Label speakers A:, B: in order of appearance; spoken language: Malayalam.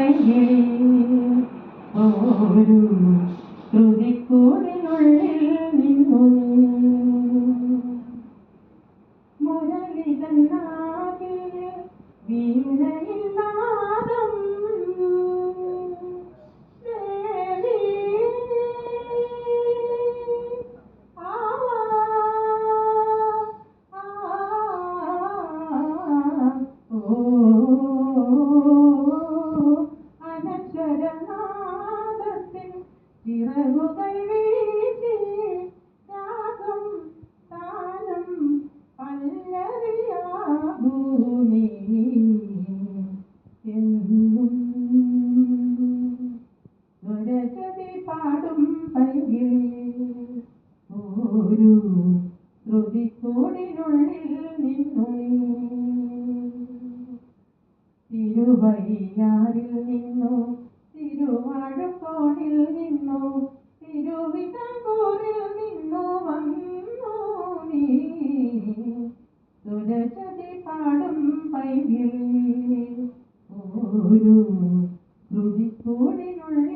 A: പൈകിളി ഒരു ശ്രുതിക്കൂടിനുള്ളിൽ നിന്നു മുരളിതൻ നാവിൽ ചിറകുകൾ വീശി രാഗം താനം പല്ലവിയാ ഭൂമി എന്നും. സ്വരജതി പാടും പൈകിളി ഒരു ശ്രുതിക്കൂടിനുള്ളിൽ നിന്നു നീ തിരുവയ്യാറിൽ നിന്നു സുരജതി പാടും പൈകിൽ. ഓരോ ശ്രുതിക്കൂടിനുള്ള